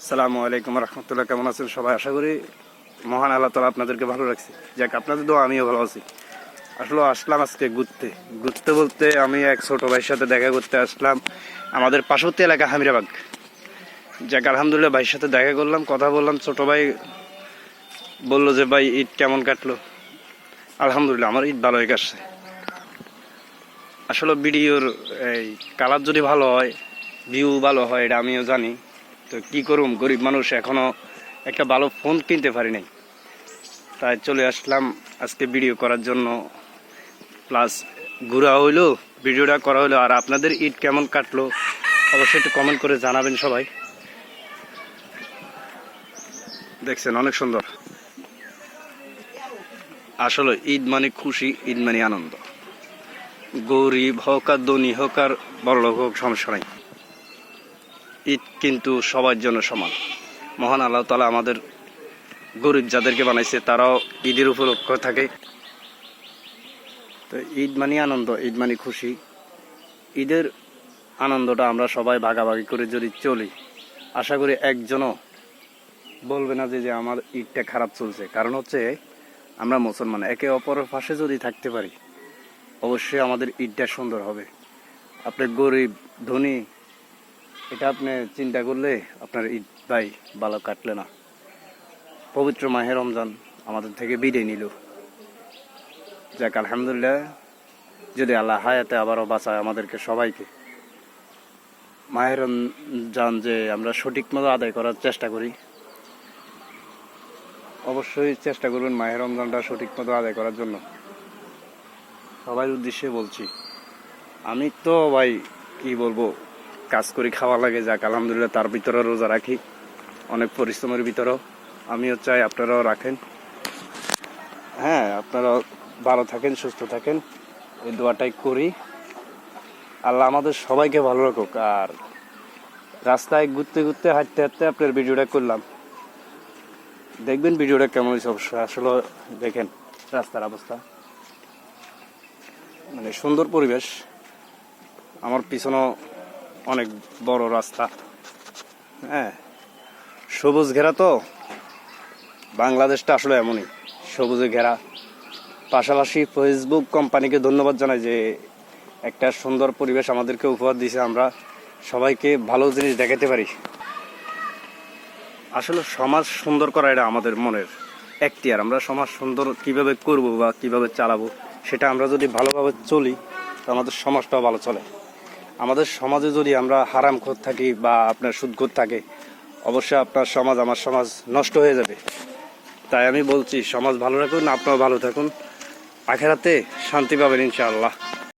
সালামু আলাইকুম রহমতুল্লাহ। কেমন আছেন সবাই? আশা করি মহান আল্লাহ তালা আপনাদেরকে ভালো রাখছে। যাক, আপনাদের আমিও ভালো আছি। আসলে, আসলাম আজকে ঘুরতে। ঘুরতে বলতে আমি এক ছোট ভাইয়ের সাথে দেখা করতে আসলাম। আমাদের পার্শ্ববর্তী এলাকা হামিরাবাগ। যাক, আলহামদুলিল্লাহ ভাইয়ের সাথে দেখা করলাম, কথা বললাম। ছোট ভাই বলল যে, ভাই, ঈদ কেমন কাটলো? আলহামদুলিল্লাহ, আমার ঈদ ভালোই কাটছে। আসলে ভিডিওর এই কালার যদি ভালো হয় ভিউ ভালো হয়, এটা আমিও জানি। তো কি করুম? গরিব মানুষ এখনও একটা ভালো ফোন কিনতে পারি নাই। তাই চলে আসলাম আজকে ভিডিও করার জন্য। প্লাস ঘোরা হইল ভিডিওটা করা হলো আর আপনাদের ঈদ কেমন কাটলো? অবশ্যই একটু কমেন্ট করে জানাবেন সবাই। দেখছেন, অনেক সুন্দর। আসলে ঈদ মানে খুশি, ঈদ মানে আনন্দ। গরিব হোক আর ধনী হোক আর বড়লোক হোক, সমস্যা নাই। ঈদ কিন্তু সবার জন্য সমান। মহান আল্লাহ তালা আমাদের গরিব যাদেরকে বানাইছে, তারাও ঈদের উপলক্ষ থাকে। তো ঈদ মানে আনন্দ, ঈদ মানে খুশি। ঈদের আনন্দটা আমরা সবাই ভাগাভাগি করে যদি চলি, আশা করি একজনও বলবে না যে যে আমার ঈদটা খারাপ চলছে। কারণ হচ্ছে, আমরা মুসলমান, একে অপরের পাশে যদি থাকতে পারি, অবশ্যই আমাদের ঈদটা সুন্দর হবে। আপনি গরিব, ধনী এটা আপনি চিন্তা করলে আপনার ঈদ ভাই ভালো কাটলে না। পবিত্র মাহে রমজান আমাদের থেকে বিদায় নিল। যাক, আলহামদুলিল্লাহ, যদি আল্লাহ হায়াতে আবারও বাঁচায় আমাদেরকে সবাইকে। মাহের রমজান যে আমরা সঠিক মতো আদায় করার চেষ্টা করি, অবশ্যই চেষ্টা করবেন মাহের রমজানটা সঠিক মতো আদায় করার জন্য। সবার উদ্দেশ্যে বলছি, আমি তো ভাই কি বলব কাজ করি, খাওয়া লাগে, যাক, আলহামদুলিল্লাহ, তার ভিতরে রোজা রাখি। অনেক পরিশ্রমের ভিতরেও। আমিও চাই আপনারাও রাখেন। হ্যাঁ আপনারাও ভালো থাকেন, সুস্থ থাকেন। এই দোয়াটাই করি। আল্লাহ আমাদের সবাইকে ভালো রাখুক। আর রাস্তায় ঘুরতে ঘুরতে, হাঁটতে হাঁটতে আপনার ভিডিওটা করলাম। দেখবেন ভিডিওটা কেমন হয়েছে অবশ্যই আসলে দেখেন রাস্তার অবস্থা। মানে সুন্দর পরিবেশ। আমার পিছনেও অনেক বড় রাস্তা। হ্যাঁ সবুজ ঘেরা তো? বাংলাদেশটা আসলে এমনই, সবুজে ঘেরা। পাশাপাশি ফেসবুক কোম্পানিকে ধন্যবাদ জানাই যে একটা সুন্দর পরিবেশ আমাদেরকে উপহার দিয়েছে, আমরা সবাইকে ভালো জিনিস দেখাতে পারি। আসলে সমাজ সুন্দর করা এটা আমাদের মনের এখতিয়ার। আমরা সমাজ সুন্দর কীভাবে করব বা কীভাবে চালাবো, সেটা আমরা যদি ভালোভাবে চলি, তো আমাদের সমাজটাও ভালো চলে। আমাদের সমাজে যদি আমরা হারাম খোর থাকি বা আপনার সুদখোর থাকে, অবশ্যই আপনার সমাজ আমার সমাজ নষ্ট হয়ে যাবে। তাই আমি বলছি, সমাজ ভালো রাখুন আপনারাও ভালো থাকুন। আখেরাতে শান্তি পাবেন ইনশাআল্লাহ।